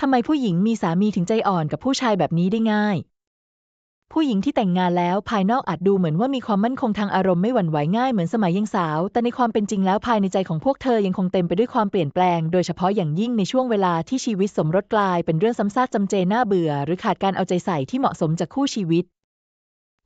ทำไมผู้หญิงมีสามีถึงใจอ่อนกับผู้ชายแบบนี้ได้ง่าย ผู้หญิงที่แต่งงานแล้วภายนอกอาจดูเหมือนว่ามีความมั่นคงทางอารมณ์ไม่หวั่นไหวง่ายเหมือนสมัยยังสาว แต่ในความเป็นจริงแล้วภายในใจของพวกเธอยังคงเต็มไปด้วยความเปลี่ยนแปลง โดยเฉพาะอย่างยิ่งในช่วงเวลาที่ชีวิตสมรสกลายเป็นเรื่องซ้ำซากจำเจน่าเบื่อ หรือขาดการเอาใจใส่ที่เหมาะสมจากคู่ชีวิต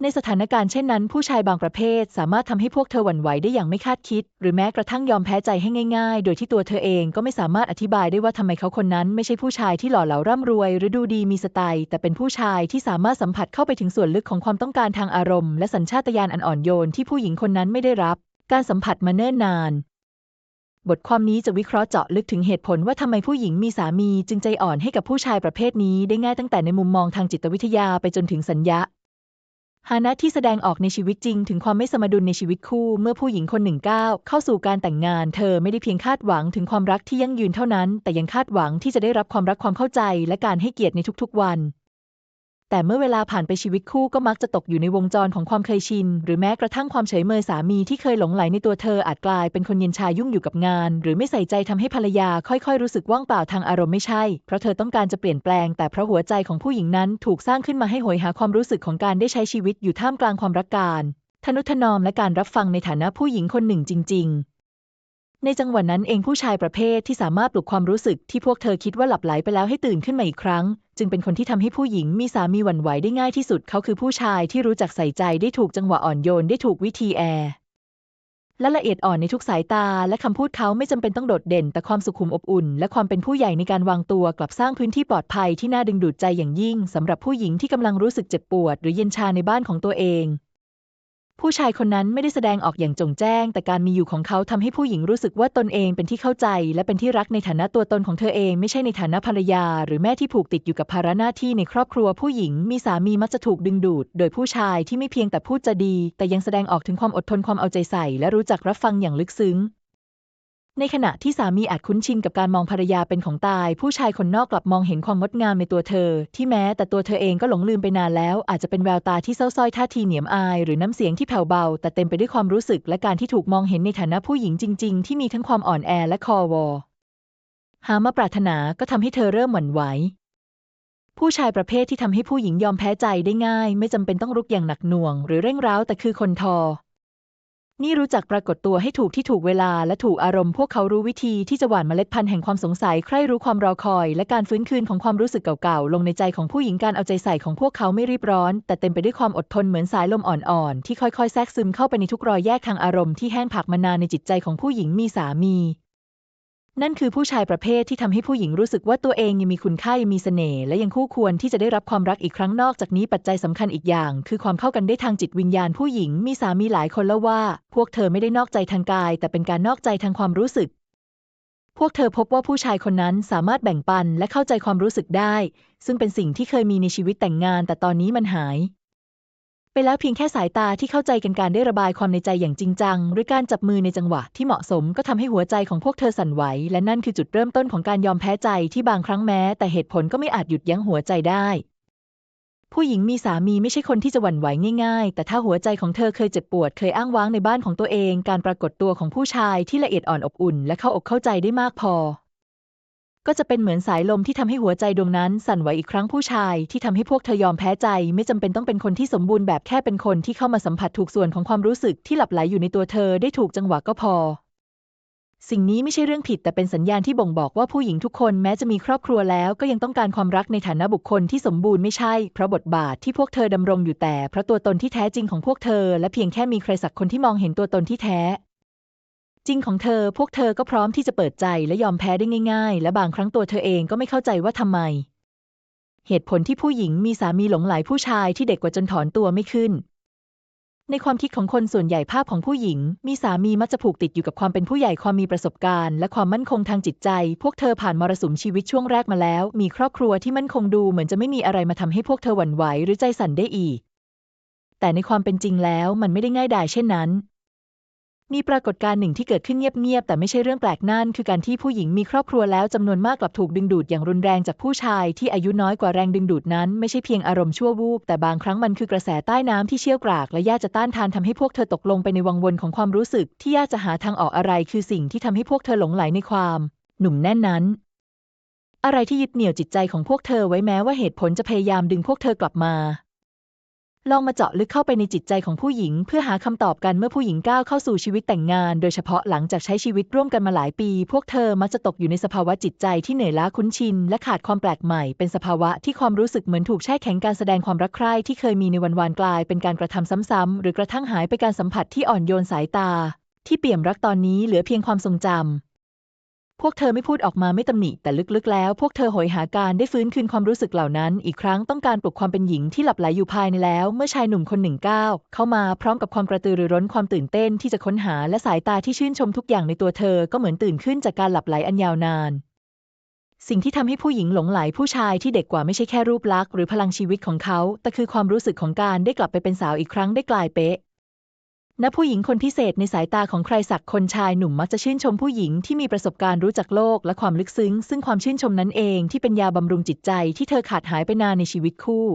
ในสถานการณ์เช่นนั้น ผู้ชายบางประเภทสามารถทำให้พวกเธอหวั่นไหวได้อย่างไม่คาดคิด หรือแม้กระทั่งยอมแพ้ใจให้ง่าย ๆ โดยที่ตัวเธอเองก็ไม่สามารถอธิบายได้ว่าทำไมเขาคนนั้น ไม่ใช่ผู้ชายที่หล่อเหลาร่ำรวย หรือดูดีมีสไตล์ แต่เป็นผู้ชายที่สามารถสัมผัสเข้าไปถึงส่วนลึกของความต้องการทางอารมณ์และสัญชาตญาณอันอ่อนโยนที่ผู้หญิงคนนั้นไม่ได้รับ การสัมผัสมาเนิ่นนานบทความนี้จะวิเคราะห์เจาะลึกถึงเหตุผลว่าทำไมผู้หญิงมีสามีจึงใจอ่อนให้กับผู้ชายประเภทนี้ได้ง่ายตั้งแต่ในมุมมองทางจิตวิทยาไปจนถึงสัญญา ฮานะที่แสดงออกในชีวิตจริง ถึงความไม่สมดุลในชีวิตคู่ เมื่อผู้หญิงคนหนึ่งก้าวเข้าสู่การแต่งงาน เธอไม่ได้เพียงคาดหวังถึงความรักที่ยั่งยืนเท่านั้น แต่ยังคาดหวังที่จะได้รับความรักความเข้าใจ และการให้เกียรติในทุกๆวัน แต่เมื่อเวลาผ่านไปชีวิตคู่ก็มักจะตกอยู่ในวงจรของความเคยชิน หรือแม้กระทั่งความเฉยเมยสามีที่เคยหลงไหลในตัวเธออาจกลายเป็นคนเย็นชายุ่งอยู่กับงาน หรือไม่ใส่ใจทำให้ภรรยาค่อยๆ รู้สึกว่างเปล่าทางอารมณ์ไม่ใช่ เพราะเธอต้องการจะเปลี่ยนแปลง แต่เพราะหัวใจของผู้หญิงนั้นถูกสร้างขึ้นมาให้โหยหาความรู้สึกของการได้ใช้ชีวิตอยู่ท่ามกลางความรักการทนุถนอมและการรับฟังในฐานะผู้หญิงคนหนึ่งจริง ๆ ในจังหวะนั้นเองผู้ชายประเภทที่สามารถปลุกความรู้สึกที่พวกเธอคิดว่าหลับไหลไปแล้วให้ตื่นขึ้นมาอีกครั้ง จึงเป็นคนที่ทำให้ผู้หญิงมีสามีหวั่นไหวได้ง่ายที่สุดเขาคือผู้ชายที่รู้จักใส่ใจได้ถูกจังหวะอ่อนโยนได้ถูกวิธีแอร์และละเอียดอ่อนในทุกสายตา และคำพูดเขาไม่จำเป็นต้องโดดเด่น แต่ความสุขุมอบอุ่น และความเป็นผู้ใหญ่ในการวางตัวกลับสร้างพื้นที่ปลอดภัยที่น่าดึงดูดใจอย่างยิ่งสำหรับผู้หญิงที่กำลังรู้สึกเจ็บปวด หรือเย็นชาในบ้านของตัวเอง ผู้ชายคนนั้นไม่ได้แสดงออกอย่างจงแจ้ง แต่การมีอยู่ของเขาทำให้ผู้หญิงรู้สึกว่าตนเองเป็นที่เข้าใจ และเป็นที่รักในฐานะตัวตนของเธอเองไม่ใช่ในฐานะภรรยา หรือแม่ที่ผูกติดอยู่กับภาระหน้าที่ในครอบครัวผู้หญิง มีสามีมักจะถูกดึงดูด โดยผู้ชายที่ไม่เพียงแต่พูดจะดี แต่ยังแสดงออกถึงความอดทนความเอาใจใส่ และรู้จักรับฟังอย่างลึกซึ้ง ในขณะที่สามีอาจคุ้นชินกับการมองภรรยาเป็นของตาย ผู้ชายคนนอกกลับมองเห็นความงดงามในตัวเธอ ที่แม้แต่ตัวเธอเองก็หลงลืมไปนานแล้ว อาจจะเป็นแววตาที่เศร้าส้อยท่าทีเหนียมอาย หรือน้ำเสียงที่แผ่วเบา แต่เต็มไปด้วยความรู้สึกและการที่ถูกมองเห็นในฐานะผู้หญิงจริง ๆ ที่มีทั้งความอ่อนแอและคอวอหามาปรารถนาก็ทำให้เธอเริ่มหวั่นไหวผู้ชายประเภทที่ทำให้ผู้หญิงยอมแพ้ใจได้ง่าย ไม่จำเป็นต้องรุกอย่างหนักหน่วง หรือเร่งร้าวแต่คือคนทอ นี่รู้จักปรากฏตัวให้ถูกที่ถูกเวลาและถูกอารมณ์พวกเขารู้วิธีที่จะหว่านเมล็ดพันธุ์แห่งความสงสัยใคร่รู้ความรอคอย และการฟื้นคืนของความรู้สึกเก่าๆ ลงในใจของผู้หญิงการเอาใจใส่ของพวกเขาไม่รีบร้อน แต่เต็มไปด้วยความอดทนเหมือนสายลมอ่อนๆ ที่ค่อยๆ แทรกซึมเข้าไปในทุกรอยแยกทางอารมณ์ที่แห้งผักมานานในจิตใจของผู้หญิงมีสามี นั่นคือผู้ชายประเภทที่ทำให้ผู้หญิงรู้สึกว่าตัวเองยังมีคุณค่ายังมีเสน่ห์และยังคู่ควรที่จะได้รับความรักอีกครั้งนอกจากนี้ปัจจัยสำคัญอีกอย่าง คือความเข้ากันได้ทางจิตวิญญาณผู้หญิงมีสามีหลายคนแล้วว่า พวกเธอไม่ได้นอกใจทางกาย แต่เป็นการนอกใจทางความรู้สึก พวกเธอพบว่าผู้ชายคนนั้นสามารถแบ่งปันและเข้าใจความรู้สึกได้ ซึ่งเป็นสิ่งที่เคยมีในชีวิตแต่งงาน แต่ตอนนี้มันหาย ไปแล้วเพียงแค่สายตาที่เข้าใจกันการได้ระบายความในใจอย่างจริงจังหรือการจับมือในจังหวะที่เหมาะสมก็ทำให้หัวใจของพวกเธอสั่นไหว และนั่นคือจุดเริ่มต้นของการยอมแพ้ใจที่บางครั้งแม้ แต่เหตุผลก็ไม่อาจหยุดยั้งหัวใจได้ ผู้หญิงมีสามีไม่ใช่คนที่จะหวั่นไหวง่าย ๆ แต่ถ้าหัวใจของเธอเคยเจ็บปวด เคยอ้างว้างในบ้านของตัวเอง การปรากฏตัวของผู้ชายที่ละเอียดอ่อนอบอุ่น และเข้าอกเข้าใจได้มากพอ ก็จะเป็นเหมือนสายลมที่ทำให้หัวใจดวงนั้นสั่นไหวอีกครั้งผู้ชายที่ทำให้พวกเธอยอมแพ้ใจ ไม่จำเป็นต้องเป็นคนที่สมบูรณ์แบบแค่เป็นคนที่เข้ามาสัมผัสถูกส่วนของความรู้สึกที่หลับไหลอยู่ในตัวเธอได้ถูกจังหวะก็พอ สิ่งนี้ไม่ใช่เรื่องผิดแต่เป็นสัญญาณที่บ่งบอกว่าผู้หญิงทุกคนแม้จะมีครอบครัวแล้ว ก็ยังต้องการความรักในฐานะบุคคลที่สมบูรณ์ไม่ใช่เพราะบทบาทที่พวกเธอดำรงอยู่แต่เพราะตัวตนที่แท้จริงของพวกเธอ และเพียงแค่มีใครสักคนที่มองเห็นตัวตนที่แท้ จริงของเธอ พวกเธอก็พร้อมที่จะเปิดใจและยอมแพ้ได้ง่าย ๆ และบางครั้งตัวเธอเองก็ไม่เข้าใจว่าทำไม เหตุผลที่ผู้หญิงมีสามีหลงไหลผู้ชายที่เด็กกว่าจนถอนตัวไม่ขึ้น ในความคิดของคนส่วนใหญ่ภาพของผู้หญิง มีสามีมักจะผูกติดอยู่กับความเป็นผู้ใหญ่ความมีประสบการณ์ และความมั่นคงทางจิตใจ พวกเธอผ่านมรสุมชีวิตช่วงแรกมาแล้ว มีครอบครัวที่มั่นคงดูเหมือนจะไม่มีอะไรมาทำให้พวกเธอหวั่นไหวหรือใจสั่นได้อีก แต่ในความเป็นจริงแล้วมันไม่ได้ง่ายดายเช่นนั้น มีปรากฏการณ์หนึ่งที่เกิดขึ้นเงียบๆ แต่ไม่ใช่เรื่องแปลกนั่น คือการที่ผู้หญิงมีครอบครัวแล้วจำนวนมากกลับถูกดึงดูดอย่างรุนแรงจากผู้ชายที่อายุน้อยกว่าแรงดึงดูดนั้น ไม่ใช่เพียงอารมณ์ชั่ววูบแต่บางครั้งมันคือกระแสใต้น้ำที่เชี่ยวกราก และยากจะต้านทานทำให้พวกเธอตกลงไปในวังวนของความรู้สึก ที่ยากจะหาทางออกอะไร คือสิ่งที่ทำให้พวกเธอหลงไหลในความ หนุ่มแน่นนั้น อะไรที่ยึดเหนี่ยวจิตใจของพวกเธอไว้แม้ว่าเหตุผลจะพยายามดึงพวกเธอกลับมา ลองมาเจาะลึกเข้าไปในจิตใจของผู้หญิง เพื่อหาคำตอบกันเมื่อผู้หญิงก้าวเข้าสู่ชีวิตแต่งงาน โดยเฉพาะหลังจากใช้ชีวิตร่วมกันมาหลายปี พวกเธอมักจะตกอยู่ในสภาวะจิตใจที่เหนื่อยล้าคุ้นชิน และขาดความแปลกใหม่ เป็นสภาวะที่ความรู้สึกเหมือนถูกแช่แข็งการแสดงความรักใคร่ที่เคยมีในวันวานกลาย เป็นการกระทำซ้ำๆหรือกระทั่งหายไปการสัมผัสที่อ่อนโยนสายตา ที่เปี่ยมรักตอนนี้เหลือเพียงความทรงจำ พวกเธอไม่พูดออกมาไม่ตำหนิแต่ลึกๆ แล้ว พวกเธอโหยหาการได้ฟื้นคืนความรู้สึกเหล่านั้น อีกครั้งต้องการปลุกความเป็นหญิงที่หลับไหลอยู่ภายในแล้ว เมื่อชายหนุ่มคนหนึ่งก้าวเข้ามาพร้อมกับความกระตือรือร้นความตื่นเต้นที่จะค้นหาและสายตาที่ชื่นชมทุกอย่างในตัวเธอก็เหมือนตื่นขึ้นจากการหลับไหลอันยาวนาน สิ่งที่ทำให้ผู้หญิงหลงไหลผู้ชายที่เด็กกว่าไม่ใช่แค่รูปลักษณ์หรือพลังชีวิตของเขา แต่คือความรู้สึกของการได้กลับไปเป็นสาวอีกครั้งได้กลายเป๊ะ ณผู้หญิงคนพิเศษในสายตาของใครสักคนชายหนุ่มมักจะชื่นชมผู้หญิงที่มีประสบการณ์รู้จักโลกและความลึกซึ้ง ซึ่งความชื่นชมนั้นเองที่เป็นยาบำรุงจิตใจที่เธอขาดหายไปนานในชีวิตคู่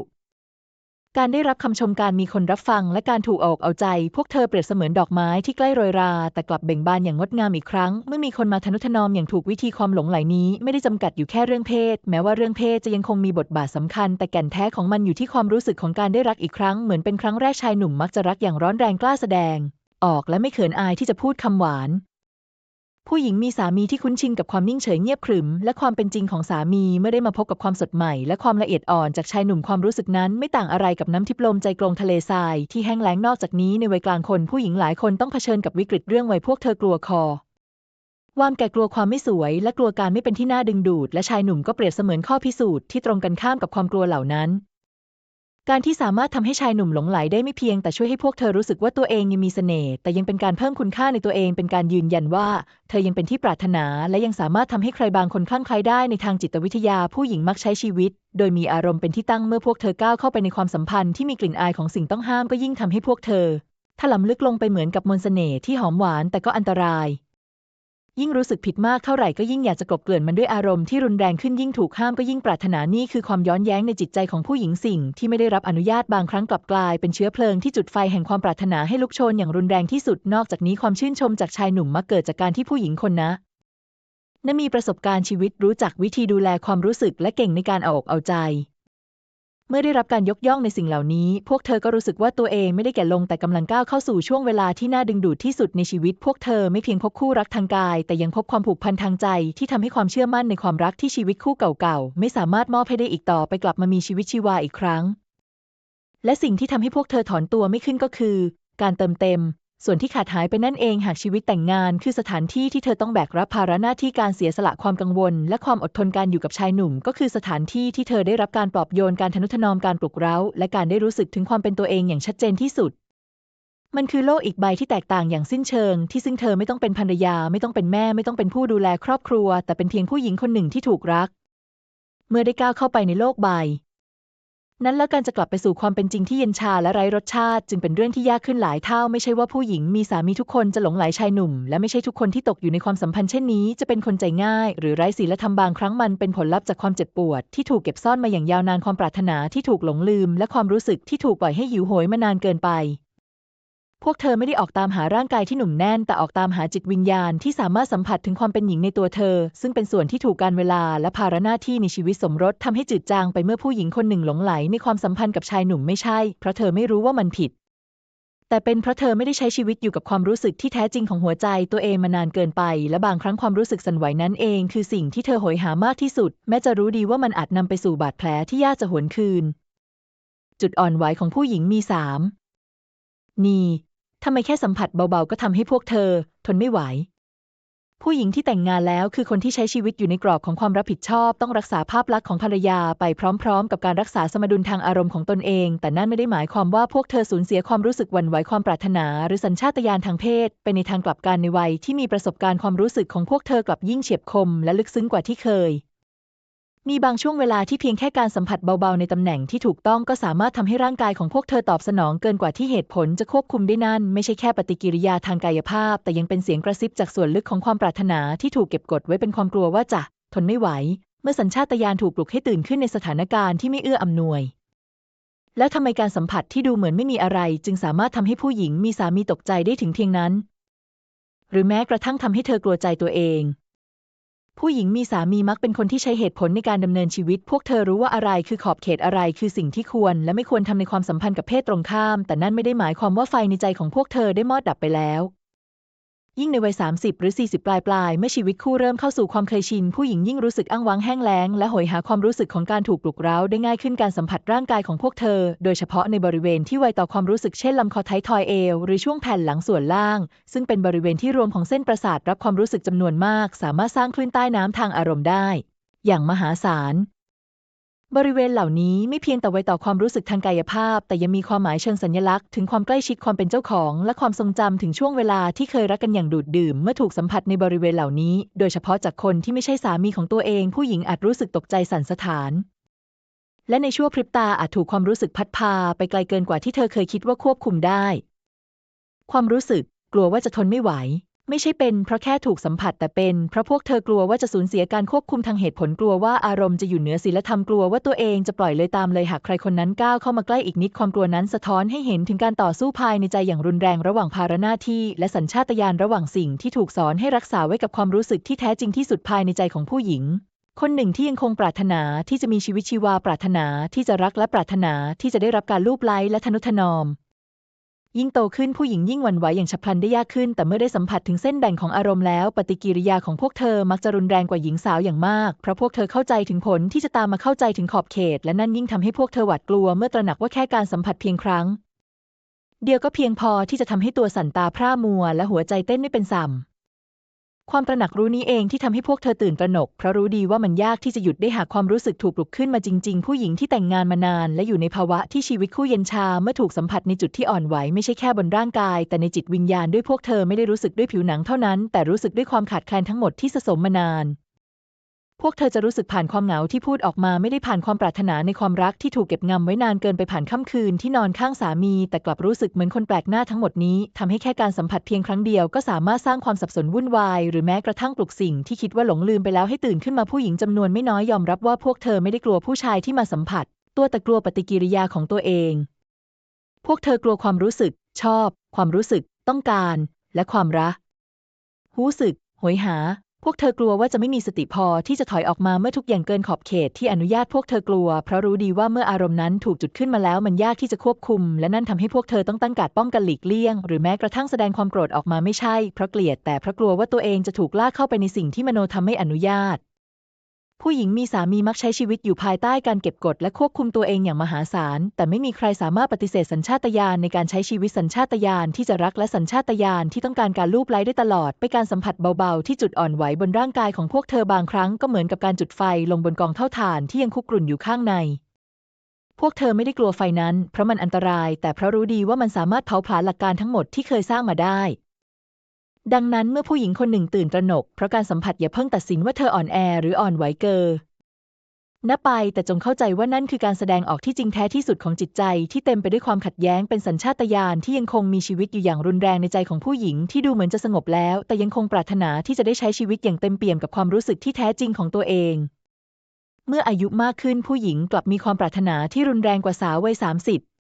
การได้รับคำชมการมีคนรับฟังและการถูกออกเอาใจ พวกเธอเปรียบเสมือนดอกไม้ที่ใกล้โรยรา แต่กลับเบ่งบานอย่างงดงามอีกครั้ง เมื่อมีคนมาทนุถนอมอย่างถูกวิธีความหลงไหลนี้ ไม่ได้จำกัดอยู่แค่เรื่องเพศ แม้ว่าเรื่องเพศจะยังคงมีบทบาทสำคัญ แต่แก่นแท้ของมันอยู่ที่ความรู้สึกของการได้รักอีกครั้งเหมือนเป็นครั้งแรกชายหนุ่มมักจะรักอย่างร้อนแรงกล้าแสดง ออกและไม่เขินอายที่จะพูดคำหวาน ผู้หญิงมีสามีที่คุ้นชินกับความนิ่งเฉยเงียบขรึม และความเป็นจริงของสามีเมื่อได้มาพบกับความสดใหม่ และความละเอียดอ่อนจากชายหนุ่มความรู้สึกนั้น ไม่ต่างอะไรกับน้ำทิพลมใจกลงทะเลทรายที่แห้งแล้งนอกจากนี้ในวัยกลางคนผู้หญิงหลายคนต้องเผชิญกับวิกฤตเรื่องวัยพวกเธอกลัวคอวามแก่กลัวความไม่สวย และกลัวการไม่เป็นที่น่าดึงดูด และชายหนุ่มก็เปรียบเสมือนข้อพิสูจน์ที่ตรงกันข้ามกับความกลัวเหล่านั้น การที่สามารถทำให้ชายหนุ่มหลงไหลได้ไม่เพียงแต่ช่วยให้พวกเธอรู้สึกว่าตัวเองยังมีเสน่ห์แต่ยังเป็นการเพิ่มคุณค่าในตัวเองเป็นการยืนยันว่า เธอยังเป็นที่ปรารถนา และยังสามารถทำให้ใครบางคนคลั่งไคล้ได้ในทางจิตวิทยาผู้หญิงมักใช้ชีวิต โดยมีอารมณ์เป็นที่ตั้งเมื่อพวกเธอก้าวเข้าไปในความสัมพันธ์ที่มีกลิ่นอายของสิ่งต้องห้ามก็ยิ่งทำให้พวกเธอถลำลึกลงไปเหมือนกับมนต์เสน่ห์ที่หอมหวานแต่ก็อันตราย ยิ่งรู้สึกผิดมากเท่าไหร่ก็ยิ่งอยากจะกลบเกลื่อนมันด้วยอารมณ์ที่รุนแรงขึ้นยิ่งถูกห้ามก็ยิ่งปรารถนานี่คือความย้อนแย้งในจิตใจของผู้หญิงสิ่งที่ไม่ได้รับอนุญาตบางครั้งกลับกลายเป็นเชื้อเพลิงที่จุดไฟแห่งความปรารถนาให้ลุกโชนอย่างรุนแรงที่สุดนอกจากนี้ความชื่นชมจากชายหนุ่มมักเกิดจากการที่ผู้หญิงคนนะนั้นมีประสบการณ์ชีวิตรู้จักวิธีดูแลความรู้สึกและเก่งในการเอาอกเอาใจ เมื่อได้รับการยกย่องในสิ่งเหล่านี้ พวกเธอก็รู้สึกว่าตัวเองไม่ได้แก่ลงแต่กำลังก้าวเข้าสู่ช่วงเวลาที่น่าดึงดูดที่สุดในชีวิต พวกเธอไม่เพียงพบคู่รักทางกาย แต่ยังพบความผูกพันทางใจ ที่ทำให้ความเชื่อมั่นในความรักที่ชีวิตคู่เก่าๆ ไม่สามารถมอบให้ได้อีกต่อไปกลับมามีชีวิตชีวาอีกครั้ง และสิ่งที่ทำให้พวกเธอถอนตัวไม่ขึ้นก็คือ การเติมเต็ม ส่วนที่ขาดหายไปนั่นเองหากชีวิตแต่งงาน คือสถานที่ที่เธอต้องแบกรับภาระหน้าที่การเสียสละความกังวล และความอดทนการอยู่กับชายหนุ่ม ก็คือสถานที่ที่เธอได้รับการปลอบโยนการทนุถนอมการปลุกเร้า และการได้รู้สึกถึงความเป็นตัวเองอย่างชัดเจนที่สุด มันคือโลกอีกใบที่แตกต่างอย่างสิ้นเชิง ที่ซึ่งเธอไม่ต้องเป็นภรรยา ไม่ต้องเป็นแม่ ไม่ต้องเป็นผู้ดูแลครอบครัว แต่เป็นเพียงผู้หญิงคนหนึ่งที่ถูกรัก เมื่อได้ก้าวเข้าไปในโลกใบ นั้นแล้วการจะกลับไปสู่ความเป็นจริงที่เย็นชาและไร้รสชาติ จึงเป็นเรื่องที่ยากขึ้นหลายเท่าไม่ใช่ว่าผู้หญิงมีสามีทุกคนจะหลงไหลชายหนุ่ม และไม่ใช่ทุกคนที่ตกอยู่ในความสัมพันธ์เช่นนี้จะเป็นคนใจง่าย หรือไร้ศีลธรรมบางครั้งมันเป็นผลลัพธ์จากความเจ็บปวด ที่ถูกเก็บซ่อนมาอย่างยาวนานความปรารถนาที่ถูกหลงลืม และความรู้สึกที่ถูกปล่อยให้หิวโหยมานานเกินไป พวกเธอไม่ได้ออกตามหาร่างกายที่หนุ่มแน่น แต่ออกตามหาจิตวิญญาณที่สามารถสัมผัสถึงความเป็นหญิงในตัวเธอ ซึ่งเป็นส่วนที่ถูกการเวลาและภาระหน้าที่ในชีวิตสมรสทำให้จืดจางไปเมื่อผู้หญิงคนหนึ่งหลงไหลในความสัมพันธ์กับชายหนุ่มไม่ใช่ เพราะเธอไม่รู้ว่ามันผิด แต่เป็นเพราะเธอไม่ได้ใช้ชีวิตอยู่กับความรู้สึกที่แท้จริงของหัวใจตัวเองมานานเกินไป และบางครั้งความรู้สึกสั่นไหวนั้นเอง คือสิ่งที่เธอโหยหามากที่สุด แม้จะรู้ดีว่ามันอาจนำไปสู่บาดแผลที่ยากจะหวนคืน จุดอ่อนไหวของผู้หญิงมีสามนี่ ทำไมแค่สัมผัสเบาๆ ก็ทำให้พวกเธอ ทนไม่ไหว ผู้หญิงที่แต่งงานแล้วคือคนที่ใช้ชีวิตอยู่ในกรอบของความรับผิดชอบ ต้องรักษาภาพลักษณ์ของภรรยาไปพร้อมๆ กับการรักษาสมดุลทางอารมณ์ของตนเอง แต่นั่นไม่ได้หมายความว่าพวกเธอสูญเสียความรู้สึกวันไหวความปรารถนา หรือสัญชาตญาณทางเพศ ไปในทางกลับกันในวัยที่มีประสบการณ์ความรู้สึกของพวกเธอกลับยิ่งเฉียบคม และลึกซึ้งกว่าที่เคย มีบางช่วงเวลาที่เพียงแค่การสัมผัสเบาๆในตำแหน่งที่ถูกต้องก็สามารถทำให้ร่างกายของพวกเธอตอบสนองเกินกว่าที่เหตุผลจะควบคุมได้นั่น ไม่ใช่แค่ปฏิกิริยาทางกายภาพ แต่ยังเป็นเสียงกระซิบจากส่วนลึกของความปรารถนาที่ถูกเก็บกดไว้เป็นความกลัวว่าจะทนไม่ไหว เมื่อสัญชาตญาณถูกปลุกให้ตื่นขึ้นในสถานการณ์ที่ไม่เอื้ออำนวย แล้วทำไมการสัมผัสที่ดูเหมือนไม่มีอะไร จึงสามารถทำให้ผู้หญิงมีสามีตกใจได้ถึงเพียงนั้น หรือแม้กระทั่งทำให้เธอกลัวใจตัวเอง ผู้หญิงมีสามีมักเป็นคนที่ใช้เหตุผลในการดำเนินชีวิต พวกเธอรู้ว่าอะไรคือขอบเขตอะไรคือสิ่งที่ควร และไม่ควรทำในความสัมพันธ์กับเพศตรงข้าม แต่นั่นไม่ได้หมายความว่าไฟในใจของพวกเธอได้มอดดับไปแล้ว ยิ่งในวัย 30 หรือ 40 ปลายปลายๆเมื่อชีวิตคู่เริ่มเข้าสู่ความเคยชิน ผู้หญิงยิ่งรู้สึกอ้างว้างแห้งแล้ง และโหยหาความรู้สึกของการถูกปลุกเร้าได้ง่ายขึ้นการสัมผัสร่างกายของพวกเธอ โดยเฉพาะในบริเวณที่ไวต่อความรู้สึกเช่นลำคอท้ายทอยเอว หรือช่วงแผ่นหลังส่วนล่าง ซึ่งเป็นบริเวณที่รวมของเส้นประสาทรับความรู้สึกจำนวนมาก สามารถสร้างคลื่นใต้น้ำทางอารมณ์ได้ อย่างมหาศาล บริเวณเหล่านี้ไม่เพียงแต่ไวต่อความรู้สึกทางกายภาพ แต่ยังมีความหมายเชิงสัญลักษณ์ถึงความใกล้ชิดความเป็นเจ้าของ และความทรงจำถึงช่วงเวลาที่เคยรักกันอย่างดูดดื่ม เมื่อถูกสัมผัสในบริเวณเหล่านี้ โดยเฉพาะจากคนที่ไม่ใช่สามีของตัวเอง ผู้หญิงอาจรู้สึกตกใจสั่นสะท้าน และในชั่วพริบตาอาจถูกความรู้สึกพัดพา ไปไกลเกินกว่าที่เธอเคยคิดว่าควบคุมได้ ความรู้สึก กลัวว่าจะทนไม่ไหว ไม่ใช่เป็นเพราะแค่ถูกสัมผัสแต่เป็น เพราะพวกเธอกลัวว่าจะสูญเสียการควบคุมทางเหตุผลกลัวว่าอารมณ์จะอยู่เหนือศีลธรรมกลัวว่าตัวเองจะปล่อยเลยตามเลยหากใครคนนั้นก้าวเข้ามาใกล้อีกนิดความกลัวนั้นสะท้อนให้เห็นถึงการต่อสู้ภายในใจอย่างรุนแรงระหว่างภาระหน้าที่ และสัญชาตญาณระหว่างสิ่งที่ถูกสอนให้รักษาไว้กับความรู้สึกที่แท้จริงที่สุดภายในใจของผู้หญิงคนหนึ่งที่ยังคงปรารถนาที่จะมีชีวิตชีวาปรารถนาที่จะรักและปรารถนาที่จะได้รับการลูบไล้และทนุถนอม ยิ่งโตขึ้นผู้หญิงยิ่งหวั่นไหวอย่างฉับพลันได้ยากขึ้น แต่เมื่อได้สัมผัสถึงเส้นแบ่งของอารมณ์แล้ว ปฏิกิริยาของพวกเธอมักจะรุนแรงกว่าหญิงสาวอย่างมาก เพราะพวกเธอเข้าใจถึงผลที่จะตามมาเข้าใจถึงขอบเขต และนั่นยิ่งทำให้พวกเธอหวาดกลัวเมื่อตระหนักว่าแค่การสัมผัสเพียงครั้ง เดียวก็เพียงพอที่จะทำให้ตัวสั่นตาพร่ามัว และหัวใจเต้นไม่เป็นสัม ความตระหนักรู้นี้เองที่ทำให้พวกเธอตื่นตระหนก เพราะรู้ดีว่ามันยากที่จะหยุดได้หากความรู้สึกถูกปลุกขึ้นมาจริง ๆ ผู้หญิงที่แต่งงานมานาน และอยู่ในภาวะที่ชีวิตคู่เย็นชาเมื่อถูกสัมผัสในจุดที่อ่อนไหวไม่ใช่แค่บนร่างกาย แต่ในจิตวิญญาณด้วยพวกเธอไม่ได้รู้สึกด้วยผิวหนังเท่านั้น แต่รู้สึกด้วยความขาดแคลนทั้งหมดที่สะสมมานาน พวกเธอจะรู้สึกผ่านความเหงาที่พูดออกมาไม่ได้ผ่านความปรารถนาในความรักที่ถูกเก็บงำไว้นานเกินไปผ่านค่ำคืนที่นอนข้างสามี แต่กลับรู้สึกเหมือนคนแปลกหน้าทั้งหมดนี้ทำให้แค่การสัมผัสเพียงครั้งเดียวก็สามารถสร้างความสับสนวุ่นวาย หรือแม้กระทั่งปลุกสิ่งที่คิดว่าหลงลืมไปแล้วให้ตื่นขึ้นมาผู้หญิงจำนวนไม่น้อยยอมรับว่าพวกเธอไม่ได้กลัวผู้ชายที่มาสัมผัส ตัวแต่กลัวปฏิกิริยาของตัวเอง พวกเธอกลัวความรู้สึก ชอบ ความรู้สึก ต้องการ และความรักรู้สึกโหยหา พวกเธอกลัวว่าจะไม่มีสติพอที่จะถอยออกมาเมื่อทุกอย่างเกินขอบเขตที่อนุญาตพวกเธอกลัว เพราะรู้ดีว่าเมื่ออารมณ์นั้นถูกจุดขึ้นมาแล้วมันยากที่จะควบคุม และนั่นทำให้พวกเธอต้องตั้งการป้องกันหลีกเลี่ยง หรือแม้กระทั่งแสดงความโกรธออกมาไม่ใช่เพราะเกลียดแต่เพราะกลัวว่าตัวเองจะถูกลากเข้าไปในสิ่งที่มโนทำไม่อนุญาต ผู้หญิงมีสามีมักใช้ชีวิตอยู่ภายใต้การเก็บกดและควบคุมตัวเองอย่างมหาศาล แต่ไม่มีใครสามารถปฏิเสธสัญชาตญาณในการใช้ชีวิตสัญชาตญาณที่จะรักและสัญชาตญาณที่ต้องการการลูบไล้ได้ตลอด ไปการสัมผัสเบาๆ ที่จุดอ่อนไหวบนร่างกายของพวกเธอบางครั้งก็เหมือนกับการจุดไฟลงบนกองเท่าถ่านที่ยังคุกรุ่นอยู่ข้างใน พวกเธอไม่ได้กลัวไฟนั้น เพราะมันอันตราย แต่เพราะรู้ดีว่ามันสามารถเผาผลาญหลักการทั้งหมดที่เคยสร้างมาได้ ดังนั้นเมื่อผู้หญิงคนหนึ่งตื่นตระหนก เพราะการสัมผัสอย่าเพิ่งตัดสินว่าเธออ่อนแอหรืออ่อนไหวเกอนับไปแต่จงเข้าใจว่านั่นคือการแสดงออกที่จริงแท้ที่สุดของจิตใจ ที่เต็มไปด้วยความขัดแย้งเป็นสัญชาตญาณที่ยังคงมีชีวิตอยู่อย่างรุนแรงในใจของผู้หญิงที่ดูเหมือนจะสงบแล้ว แต่ยังคงปรารถนาที่จะได้ใช้ชีวิตอย่างเต็มเปี่ยมกับความรู้สึกที่แท้จริงของตัวเอง เมื่ออายุมากขึ้นผู้หญิงกลับมีความปรารถนาที่รุนแรงกว่าสาววัย30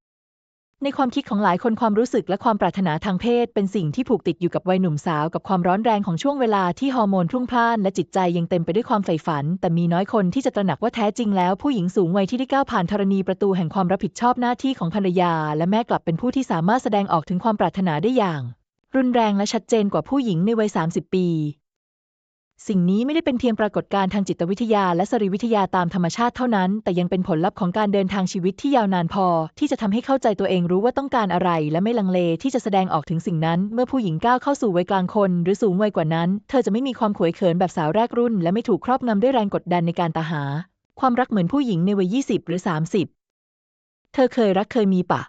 ในความคิดของหลายคนความรู้สึกและความปรารถนาทางเพศ เป็นสิ่งที่ผูกติดอยู่กับวัยหนุ่มสาวกับความร้อนแรงของช่วงเวลาที่ฮอร์โมนพรุ่งพล่านและจิตใจยังเต็มไปด้วยความใฝ่ฝัน แต่มีน้อยคนที่จะตระหนักว่าแท้จริงแล้ว ผู้หญิงสูงวัยที่ได้ก้าวผ่านธรณีประตูแห่งความรับผิดชอบหน้าที่ของภรรยา และแม่กลับเป็นผู้ที่สามารถแสดงออกถึงความปรารถนาได้อย่าง รุนแรงและชัดเจนกว่าผู้หญิงในวัย 30 ปี สิ่งนี้ไม่ได้เป็นเพียงปรากฏการณ์ทางจิตวิทยาและสรีวิทยาตามธรรมชาติเท่านั้น แต่ยังเป็นผลลัพธ์ของการเดินทางชีวิตที่ยาวนานพอ ที่จะทำให้เข้าใจตัวเองรู้ว่าต้องการอะไร และไม่ลังเลที่จะแสดงออกถึงสิ่งนั้น เมื่อผู้หญิงก้าวเข้าสู่วัยกลางคน หรือสูงวัยกว่านั้น เธอจะไม่มีความขวยเขินแบบสาวแรกรุ่น และไม่ถูกครอบงำด้วยแรงกดดันในการตาหา ความรักเหมือนผู้หญิงในวัย 20 หรือ 30 เธอเคยรักเคยมีปะ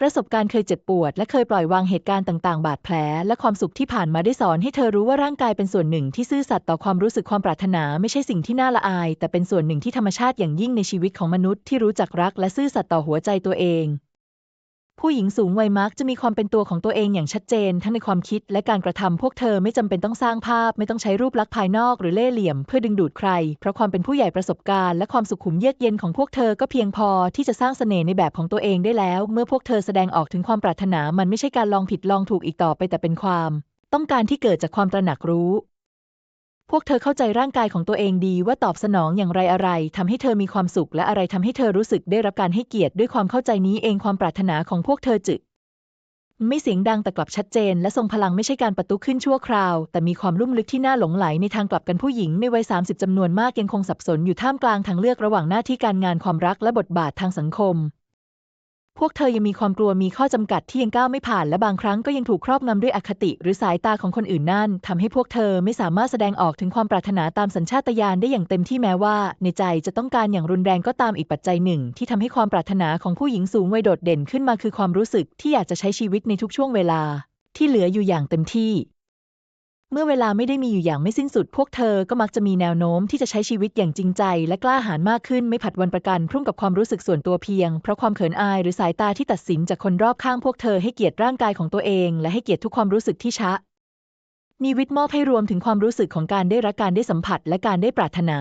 ประสบการณ์เคยเจ็บปวด และเคยปล่อยวางเหตุการณ์ต่างๆ บาดแผล และความสุขที่ผ่านมาได้สอนให้เธอรู้ว่าร่างกายเป็นส่วนหนึ่งที่ซื่อสัตย์ต่อความรู้สึกความปรารถนาไม่ใช่สิ่งที่น่าละอาย แต่เป็นส่วนหนึ่งที่ธรรมชาติอย่างยิ่งในชีวิตของมนุษย์ที่รู้จักรักและซื่อสัตย์ต่อหัวใจตัวเอง ผู้หญิงสูงวัยมักจะมีความเป็นตัวของตัวเองอย่างชัดเจน ทั้งในความคิดและการกระทำพวกเธอไม่จำเป็นต้องสร้างภาพ ไม่ต้องใช้รูปลักษณ์ภายนอกหรือเล่ห์เหลี่ยมเพื่อดึงดูดใคร เพราะความเป็นผู้ใหญ่ประสบการณ์และความสุขุมเยือกเย็นของพวกเธอก็เพียงพอที่จะสร้างเสน่ห์ในแบบของตัวเองได้แล้ว เมื่อพวกเธอแสดงออกถึงความปรารถนามันไม่ใช่การลองผิดลองถูกอีกต่อไปแต่เป็นความ ต้องการที่เกิดจากความตระหนักรู้ พวกเธอเข้าใจร่างกายของตัวเองดีว่าตอบสนองอย่างไรอะไรทำให้เธอมีความสุขและอะไรทำให้เธอรู้สึกได้รับการให้เกียรติด้วยความเข้าใจนี้เองความปรารถนาของพวกเธอจึไม่เสียงดังแต่กลับชัดเจน และทรงพลังไม่ใช่การประตุขึ้นชั่วคราว แต่มีความลุ่มลึกที่น่าหลงไหลในทางกลับกันผู้หญิงในวัย 30 จำนวนมากยังคงสับสนอยู่ท่ามกลางทางเลือกระหว่างหน้าที่การงานความรักและบทบาททางสังคม พวกเธอยังมีความกลัวมีข้อจำกัดที่ยังก้าวไม่ผ่านและบางครั้งก็ยังถูกครอบงำด้วยอคติ หรือสายตาของคนอื่นนั่นทำให้พวกเธอไม่สามารถแสดงออกถึงความปรารถนาตามสัญชาตญาณได้อย่างเต็มที่แม้ว่า ในใจจะต้องการอย่างรุนแรงก็ตามอีกปัจจัยหนึ่ง ที่ทำให้ความปรารถนาของผู้หญิงสูงวัยโดดเด่นขึ้นมาคือความรู้สึกที่อยากจะใช้ชีวิตในทุกช่วงเวลา ที่เหลืออยู่อย่างเต็มที่ เมื่อเวลาไม่ได้มีอยู่อย่างไม่สิ้นสุด พวกเธอก็มักจะมีแนวโน้มที่จะใช้ชีวิตอย่างจริงใจ และกล้าหาญมากขึ้นไม่ผัดวันประกัน พรุ่งกับความรู้สึกส่วนตัวเพียง เพราะความเขินอายหรือสายตาที่ตัดสินจากคนรอบข้างพวกเธอให้เกียรติร่างกายของตัวเอง และให้เกียรติทุกความรู้สึกที่ชะนิวิทมอบให้รวมถึงความรู้สึกของการได้รักการได้สัมผัส และการได้ปรารถนา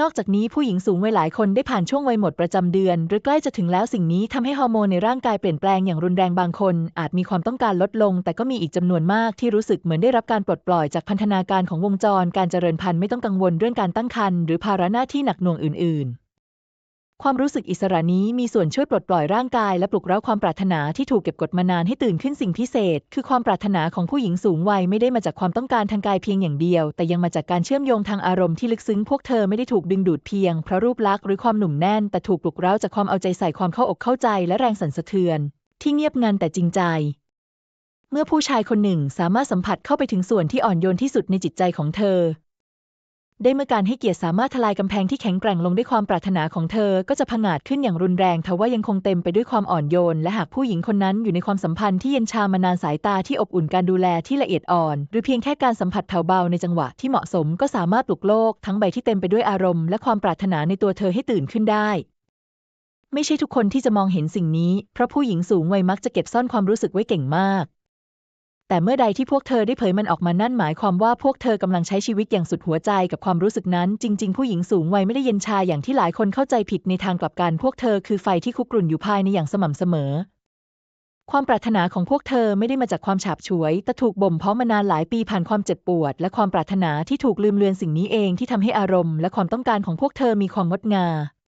นอกจากนี้ผู้หญิงสูงวัยหลายคนได้ผ่านช่วงวัยหมดประจำเดือน หรือใกล้จะถึงแล้วสิ่งนี้ทำให้ฮอร์โมนในร่างกายเปลี่ยนแปลงอย่างรุนแรงบางคน อาจมีความต้องการลดลง แต่ก็มีอีกจำนวนมากที่รู้สึกเหมือนได้รับการปลดปล่อยจากพันธนาการของวงจร การเจริญพันธุ์ไม่ต้องกังวลเรื่องการตั้งครรภ์หรือภาระหน้าที่หนักหน่วงอื่นๆ ความรู้สึกอิสระนี้มีส่วนช่วยปลดปล่อยร่างกาย และปลุกเร้าความปรารถนาที่ถูกเก็บกดมานานให้ตื่นขึ้นสิ่งพิเศษ คือความปรารถนาของผู้หญิงสูงวัยไม่ได้มาจากความต้องการทางกายเพียงอย่างเดียว แต่ยังมาจากการเชื่อมโยงทางอารมณ์ที่ลึกซึ้งพวกเธอไม่ได้ถูกดึงดูดเพียงเพราะรูปลักษณ์หรือความหนุ่มแน่น แต่ถูกปลุกเร้าจากความเอาใจใส่ความเข้าอกเข้าใจ และแรงสั่นสะเทือน ที่เงียบงันแต่จริงใจเมื่อผู้ชายคนหนึ่งสามารถสัมผัสเข้าไปถึงส่วนที่อ่อนโยนที่สุดในจิตใจของเธอ ได้เมื่อการให้เกียรติสามารถทลายกำแพงที่แข็งแกร่งลงด้วยความปรารถนาของเธอ ก็จะผงาดขึ้นอย่างรุนแรงทว่ายังคงเต็มไปด้วยความอ่อนโยน และหากผู้หญิงคนนั้นอยู่ในความสัมพันธ์ที่เย็นชามานานสายตาที่อบอุ่นการดูแลที่ละเอียดอ่อน หรือเพียงแค่การสัมผัสแผ่วเบาในจังหวะที่เหมาะสมก็สามารถปลุกโลก ทั้งใบที่เต็มไปด้วยอารมณ์และความปรารถนาในตัวเธอให้ตื่นขึ้นได้ ไม่ใช่ทุกคนที่จะมองเห็นสิ่งนี้ เพราะผู้หญิงสูงวัยมักจะเก็บซ่อนความรู้สึกไว้เก่งมาก แต่เมื่อใดที่พวกเธอได้เผยมันออกมานั่นหมายความว่าพวกเธอกำลังใช้ชีวิตอย่างสุดหัวใจกับความรู้สึกนั้น จริง ๆ ผู้หญิงสูงวัยไม่ได้เย็นชาอย่างที่หลายคนเข้าใจผิดในทางกลับกันพวกเธอคือไฟที่คุกรุ่นอยู่ภายในอย่างสม่ำเสมอ ความปรารถนาของพวกเธอไม่ได้มาจากความฉาบฉวย แต่ถูกบ่มเพาะมานานหลายปีผ่านความเจ็บปวด และความปรารถนาที่ถูกลืมเลือนสิ่งนี้เองที่ทำให้อารมณ์ และความต้องการของพวกเธอมีความงดงาม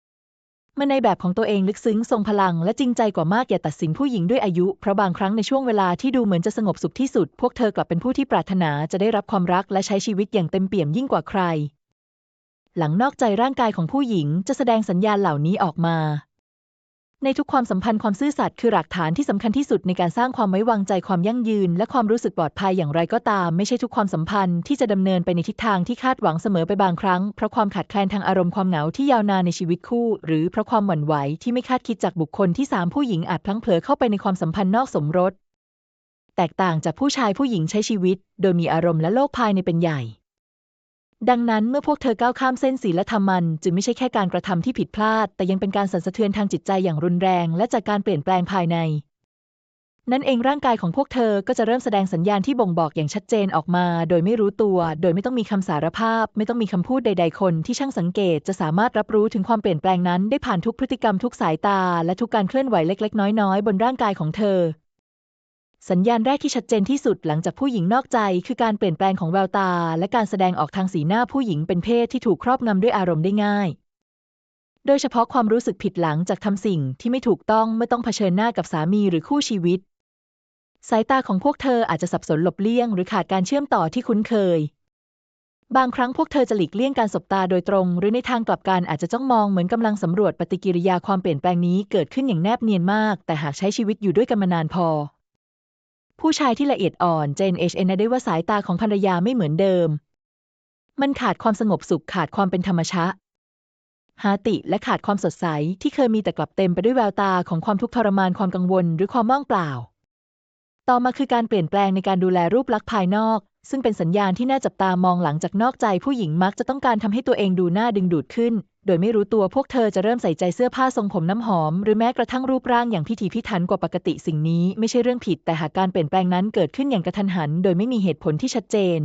มันในแบบของตัวเองลึกซึ้งทรงพลังและจริงใจกว่ามากอย่าตัดสินผู้หญิงด้วยอายุ เพราะบางครั้งในช่วงเวลาที่ดูเหมือนจะสงบสุขที่สุด พวกเธอกลับเป็นผู้ที่ปรารถนาจะได้รับความรักและใช้ชีวิตอย่างเต็มเปี่ยมยิ่งกว่าใคร หลังนอกใจร่างกายของผู้หญิงจะแสดงสัญญาณเหล่านี้ออกมา ในทุกความสัมพันธ์ความซื่อสัตย์คือหลักฐานที่สำคัญที่สุดในการสร้างความไว้วางใจความยั่งยืน และความรู้สึกปลอดภัยอย่างไรก็ตาม ไม่ใช่ทุกความสัมพันธ์ที่จะดำเนินไปในทิศทางที่คาดหวังเสมอไปบางครั้ง เพราะความขาดแคลนทางอารมณ์ความเหงาที่ยาวนานในชีวิตคู่ หรือเพราะความหวั่นไหวที่ไม่คาดคิดจากบุคคลที่สามผู้หญิงอาจพลั้งเผลอเข้าไปในความสัมพันธ์นอกสมรส แตกต่างจากผู้ชายผู้หญิงใช้ชีวิต โดยมีอารมณ์และโลกภายในเป็นใหญ่ ดังนั้นเมื่อพวกเธอก้าวข้ามเส้นศีลธรรมมัน จึงไม่ใช่แค่การกระทำที่ผิดพลาด แต่ยังเป็นการสั่นสะเทือนทางจิตใจอย่างรุนแรง และจากการเปลี่ยนแปลงภายใน นั่นเองร่างกายของพวกเธอก็จะเริ่มแสดงสัญญาณที่บ่งบอกอย่างชัดเจนออกมา โดยไม่รู้ตัว โดยไม่ต้องมีคำสารภาพ ไม่ต้องมีคำพูดใด ๆ คนที่ช่างสังเกตจะสามารถรับรู้ถึงความเปลี่ยนแปลงนั้น ได้ผ่านทุกพฤติกรรมทุกสายตา และทุกการเคลื่อนไหวเล็ก ๆ น้อยๆบนร่างกายของเธอ สัญญาณแรกที่ชัดเจนที่สุดหลังจากผู้หญิงนอกใจ คือการเปลี่ยนแปลงของแววตา และการแสดงออกทางสีหน้าผู้หญิงเป็นเพศที่ถูกครอบงำด้วยอารมณ์ได้ง่าย โดยเฉพาะความรู้สึกผิดหลังจากทำสิ่งที่ไม่ถูกต้องเมื่อต้องเผชิญหน้ากับสามีหรือคู่ชีวิต สายตาของพวกเธออาจจะสับสนหลบเลี่ยง หรือขาดการเชื่อมต่อที่คุ้นเคย บางครั้งพวกเธอจะหลีกเลี่ยงการสบตาโดยตรง หรือในทางกลับกันอาจจะจ้องมองเหมือนกำลังสำรวจปฏิกิริยาความเปลี่ยนแปลงนี้เกิดขึ้นอย่างแนบเนียนมาก แต่หากใช้ชีวิตอยู่ด้วยกันมานานพอ ผู้ชายที่ละเอียดอ่อนเจนเอชเอ็นได้ว่าสายตาของภรรยาไม่เหมือนเดิม มันขาดความสงบสุขขาดความเป็นธรรมชาติฮาติและขาดความสดใสที่เคยมีแต่กลับเต็มไปด้วยแววตาของความทุกข์ทรมานความกังวลหรือความว่างเปล่า ต่อมาคือการเปลี่ยนแปลงในการดูแลรูปลักษณ์ภายนอก ซึ่งเป็นสัญญาณที่น่าจับตามองหลังจากนอกใจผู้หญิงมักจะต้องการทำให้ตัวเองดูหน่าดึงดูดขึ้น โดยไม่รู้ตัวพวกเธอจะเริ่มใส่ใจเสื้อผ้าทรงผมน้ำหอม หรือแม้กระทั่งรูปร่างอย่างพิถีพิถันกว่าปกติสิ่งนี้ไม่ใช่เรื่องผิด แต่หากการเปลี่ยนแปลงนั้นเกิดขึ้นอย่างกระทันหัน โดยไม่มีเหตุผลที่ชัดเจน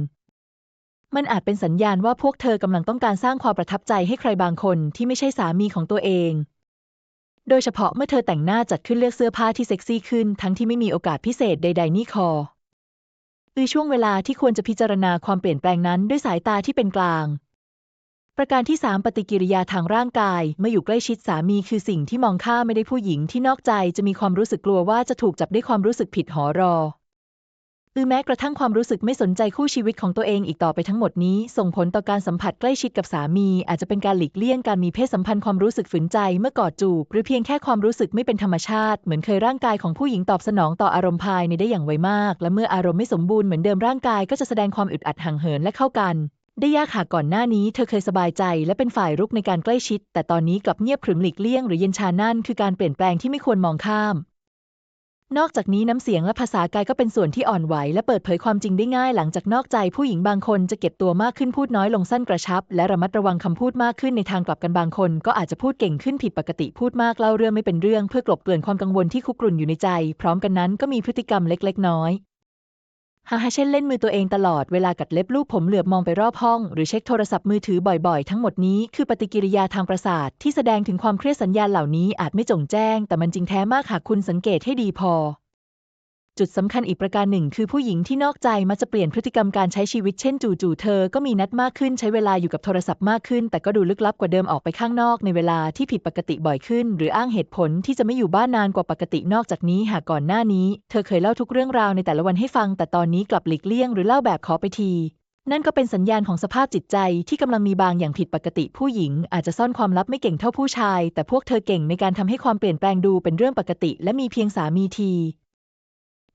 มันอาจเป็นสัญญาณว่าพวกเธอกำลังต้องการสร้างความประทับใจให้ใครบางคนที่ไม่ใช่สามีของตัวเองโดยเฉพาะเมื่อเธอแต่งหน้าจัดขึ้นเลือกเสื้อผ้าที่เซ็กซี่ขึ้น ทั้งที่ไม่มีโอกาสพิเศษใด ๆ นี่คอ คือช่วงเวลาที่ควรจะพิจารณาความเปลี่ยนแปลงนั้นด้วยสายตาที่เป็นกลาง ประการที่ 3 ปฏิกิริยาทางร่างกายเมื่ออยู่ใกล้ชิดสามีคือสิ่งที่มองข้ามไม่ได้ผู้หญิงที่นอกใจจะมีความรู้สึกกลัวว่าจะถูกจับได้ความรู้สึกผิดหอรอ หรือแม้กระทั่งความรู้สึกไม่สนใจคู่ชีวิตของตัวเองอีกต่อไปทั้งหมดนี้ ส่งผลต่อการสัมผัสใกล้ชิดกับสามี อาจจะเป็นการหลีกเลี่ยงการมีเพศสัมพันธ์ความรู้สึกฝืนใจเมื่อกอดจูบหรือเพียงแค่ความรู้สึกไม่เป็นธรรมชาติ เหมือนเคยร่างกายของผู้หญิงตอบสนองต่ออารมณ์ภายในได้อย่างไวมาก และเมื่ออารมณ์ไม่สมบูรณ์เหมือนเดิมร่างกายก็จะแสดงความอึดอัดห่างเหินและเข้ากัน ได้ยากหากก่อนหน้านี้เธอเคยสบายใจ และเป็นฝ่ายรุกในการใกล้ชิด แต่ตอนนี้กลับเงียบขรึมหลีกเลี่ยงหรือเย็นชานั่นคือการเปลี่ยนแปลงที่ไม่ควรมองข้าม นอกจากนี้น้ำเสียงและภาษากายก็เป็นส่วนที่อ่อนไหวและเปิดเผยความจริงได้ง่ายหลังจากนอกใจผู้หญิงบางคนจะเก็บตัวมากขึ้นพูดน้อยลงสั้นกระชับ และระมัดระวังคำพูดมากขึ้นในทางกลับกันบางคน ก็อาจจะพูดเก่งขึ้นผิดปกติพูดมากเล่าเรื่องไม่เป็นเรื่องเพื่อกลบเกลื่อนความกังวลที่คุกรุ่นอยู่ในใจ พร้อมกันนั้นก็มีพฤติกรรมเล็ก ๆ น้อย หาเช่นเล่นมือตัวเองตลอดเวลากัดเล็บลูกผมเหลือบมองไปรอบห้อง หรือเช็คโทรศัพท์มือถือบ่อยๆ ทั้งหมดนี้คือปฏิกิริยาทางประสาทที่แสดงถึงความเครียดสัญญาณเหล่านี้อาจไม่จงแจ้ง แต่มันจริงแท้มากหากคุณสังเกตให้ดีพอ จุดสำคัญอีกประการหนึ่ง คือผู้หญิงที่นอกใจมักจะเปลี่ยนพฤติกรรมการใช้ชีวิตเช่นจู่ๆเธอก็มีนัดมากขึ้นใช้เวลาอยู่กับโทรศัพท์มากขึ้น แต่ก็ดูลึกลับกว่าเดิมออกไปข้างนอกในเวลาที่ผิดปกติบ่อยขึ้น หรืออ้างเหตุผลที่จะไม่อยู่บ้านนานกว่าปกตินอกจากนี้หากก่อนหน้านี้ เธอเคยเล่าทุกเรื่องราวในแต่ละวันให้ฟัง แต่ตอนนี้กลับหลีกเลี่ยงหรือเล่าแบบขอไปทีนั่นก็เป็นสัญญาณของสภาพจิตใจที่กำลังมีบางอย่างผิดปกติผู้หญิง อาจจะซ่อนความลับไม่เก่งเท่าผู้ชาย แต่พวกเธอเก่งในการทำให้ความเปลี่ยนแปลงดูเป็นเรื่องปกติ และมีเพียงสามีที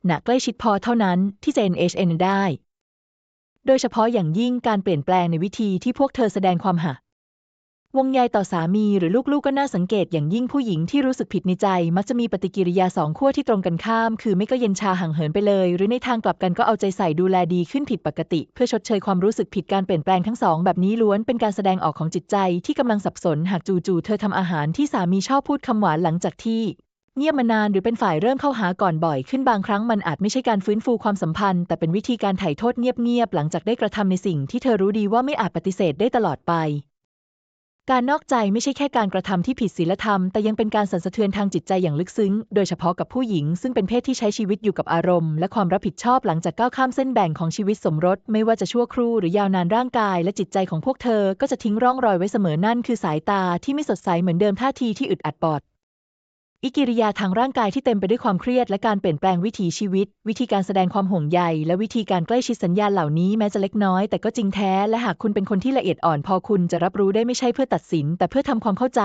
หนักใกล้ชิดพอเท่านั้นที่จะ NHN ได้ โดยเฉพาะอย่างยิ่งการเปลี่ยนแปลงในวิธีที่พวกเธอแสดงความหะวงใยต่อสามีหรือลูกๆก็น่าสังเกตอย่างยิ่งผู้หญิงที่รู้สึกผิดในใจ มักจะมีปฏิกิริยาสองขั้วที่ตรงกันข้าม คือไม่ก็เย็นชาห่างเหินไปเลย หรือในทางกลับกันก็เอาใจใส่ดูแลดีขึ้นผิดปกติ เพื่อชดเชยความรู้สึกผิดการเปลี่ยนแปลงทั้งสองแบบนี้ล้วนเป็นการแสดงออกของจิตใจที่กำลังสับสนหากจู่ๆเธอทำอาหารที่สามีชอบพูดคำหวานหลังจากที่ เงียบมานานหรือเป็นฝ่ายเริ่มเข้าหาก่อนบ่อยขึ้นบางครั้งมันอาจไม่ใช่การฟื้นฟูความสัมพันธ์ แต่เป็นวิธีการไถ่โทษเงียบๆหลังจากได้กระทำในสิ่งที่เธอรู้ดีว่าไม่อาจปฏิเสธได้ตลอดไป การนอกใจไม่ใช่แค่การกระทำที่ผิดศีลธรรม แต่ยังเป็นการสั่นสะเทือนทางจิตใจอย่างลึกซึ้ง โดยเฉพาะกับผู้หญิง ซึ่งเป็นเพศที่ใช้ชีวิตอยู่กับอารมณ์ และความรับผิดชอบหลังจากก้าวข้ามเส้นแบ่งของชีวิตสมรส ไม่ว่าจะชั่วครู่หรือยาวนานร่างกาย และจิตใจของพวกเธอก็จะทิ้งร่องรอยไว้เสมอนั่นคือสายตาที่ไม่สดใสเหมือนเดิมท่าทีที่อึดอัดปอด อิกิริยาทางร่างกายที่เต็มไปด้วยความเครียดและการเปลี่ยนแปลงวิถีชีวิต วิธีการแสดงความห่วงใยและวิธีการใกล้ชิดสัญญาณเหล่านี้แม้จะเล็กน้อย แต่ก็จริงแท้และหากคุณเป็นคนที่ละเอียดอ่อนพอคุณจะรับรู้ได้ไม่ใช่เพื่อตัดสิน แต่เพื่อทำความเข้าใจ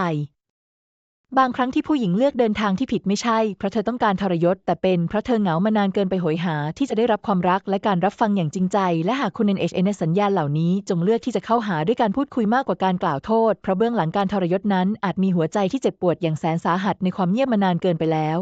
บางครั้งที่ผู้หญิงเลือกเดินทางที่ผิดไม่ใช่ เพราะเธอต้องการทรยศ แต่เป็นเพราะเธอเหงามานานเกินไปโหยหา ที่จะได้รับความรักและการรับฟังอย่างจริงใจ และหากคุณ NHN ในสัญญาณเหล่านี้จงเลือกที่จะเข้าหาด้วยการพูดคุยมากกว่าการกล่าวโทษ เพราะเบื้องหลังการทรยศนั้นอาจมีหัวใจที่เจ็บปวดอย่างแสนสาหัสในความเงียบมานานเกินไปแล้ว